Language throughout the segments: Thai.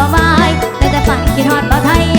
บ่วายแต่แต่ฝันคิดฮอดบ่ไทย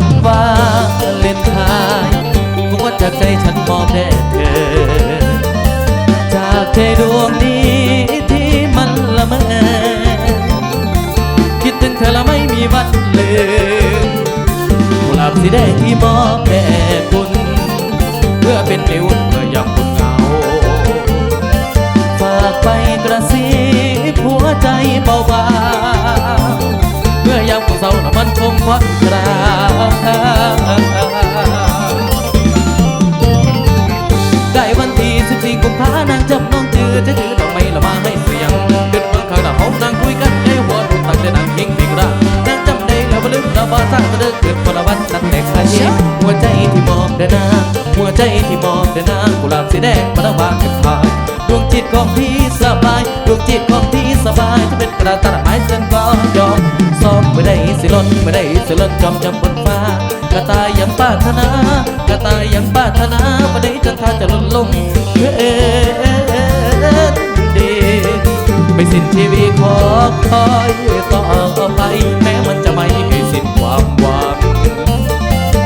วันวาเลนทายคงว่าจากใจฉันมอบแด่เธอ จากใจดวงนี้ที่มันละเมอคิดถึงเธอแล้วไม่มีวันลืมกุหลาบสีแดงที่มอบแด่คุณ เพื่อเป็นนิ้วเมื่น เศร้าน้ำมันคงควันคราวได้วันที่14กุมภานางจับน้องจือจะถือดอกไม้ละมาให้เสียงเดินเมืองข้างหน้าห้องนางคุยกันในหัวทุกตักแต่นางยิงพิงร่างนางจำได้แล้วว่าลืมเราบ่สร้างมาเดินเกิดคนลวันตั้งแต่ใครหัวใจที่มองเดินนางหัวใจที่มองเดินนางกุหลาบสีแดงมาล้ววางเก็บพายดวงจิตของพี่สบายดวงจิตของพี่ สบายจะเป็นกระตัดไม้เส้นก็ยอมซ้อมไม่ได้สิลนไม่ได้สิลนจอมจำบนฟ้ากระตายยังปรารถนากระตายยังปรารถนาไม่ได้จนท่าจะล่นลงเพื่อนดีไม่สิ้นชีวิตขอคอยต่อไปแม้มันจะไม่มีสิ้นความหวัง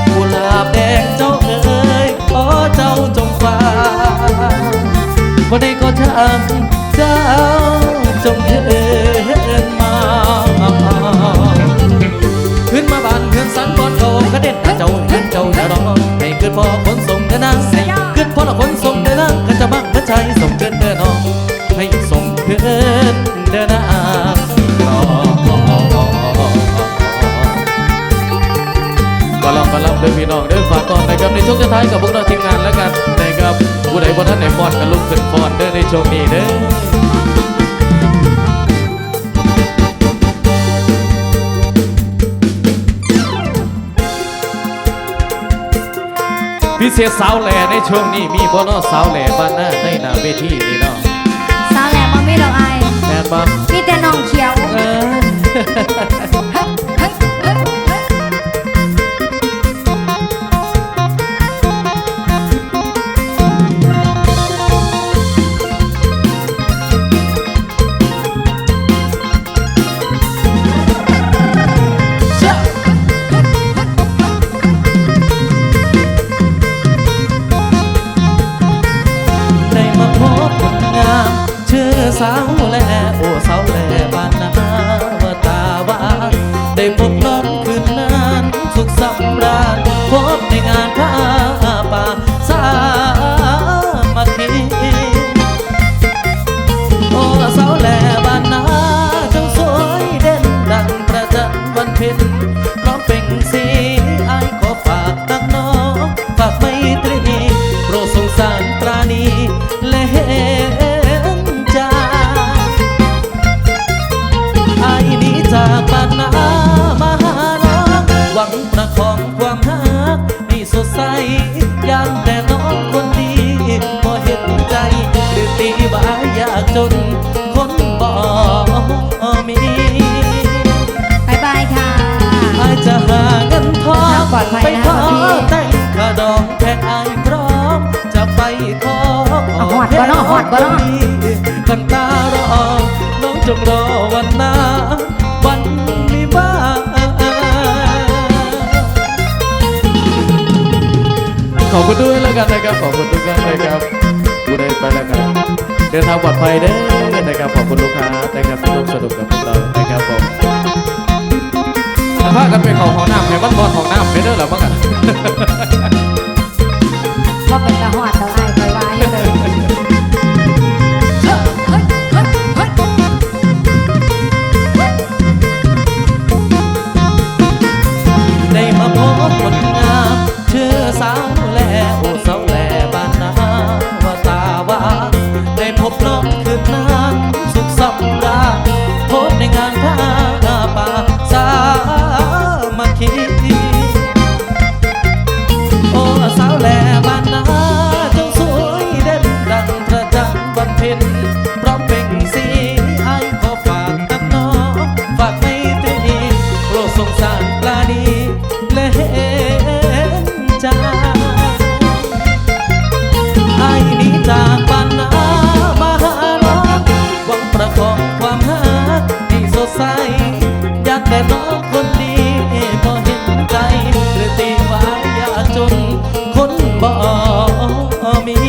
กุหลาบแดงเจ้าเอ๋ยขอเจ้าจงฟังวันนี้ก็ช่างเจ้า จงเชิญมาขึ้นมาบ้านเพื่อนสันบอนเขากระเด็นหาเจ้าเห็นเจ้าอย่ารอให้เกิดพอคนส่งเดินนางให้เกิดพอละคนส่งเดินนางก็จะมักมาใจส่งเกินเดินน้องให้ส่งเกินเดินนางรอก็ลองก็ลองเดินพี่น้องเดินฝากตอนะครับในช่วงท้ายกับพวกเราทีมงานแล้วกันนะครับผู้ใดบ่ท่านไหนฟอนกันลุกขึ้นฟอนเด้อในช่วงนี้เด้อ เศษสาวแหล่ในช่วงนี้มีบอนอสาวแหล่บ้านหน้าในหน้าเวทีนี่เนาะสาวแหลมบ่มีดอกอายแม่นบ่มีแต่น้องเขียว เออาวแหล่โอ้สาวแหล่บ้านนาวตาวานได้พบน้อง จากบ้านนามาหาน้องหวังประคองความรักให้สดใสอยังแต่น้องคนดีพอเห็นใจหรือตีว่ายากจนคนบ่มีบายบายค่ะอาจจะหาเงินทองปลอดภัยไปนะขอพี่แต่งกระดองแค่อายพร้อม จะไปขออดบ่เนาะตั้งตารอน้องจงรอวันหน้าวัน ขอบคุณด้วยแล้วกันนะครับ ขอบคุณทุกท่านนะครับกูได้ไปแล้วกันเดินทางปลอดภัยเด้อนะครับ ขอบคุณลูกค้านะครับที่ร่วมสนุกกับพวกเรานะครับผมพากันไปเขาห้องน้ำให้มันบอดห้องน้ำไปเด้อหรือมั้งกันว่าเป็นตาหอด แต่น้องคนดีบ่เห็นใจหรือตีฟ้าอยากจนคนบ่มี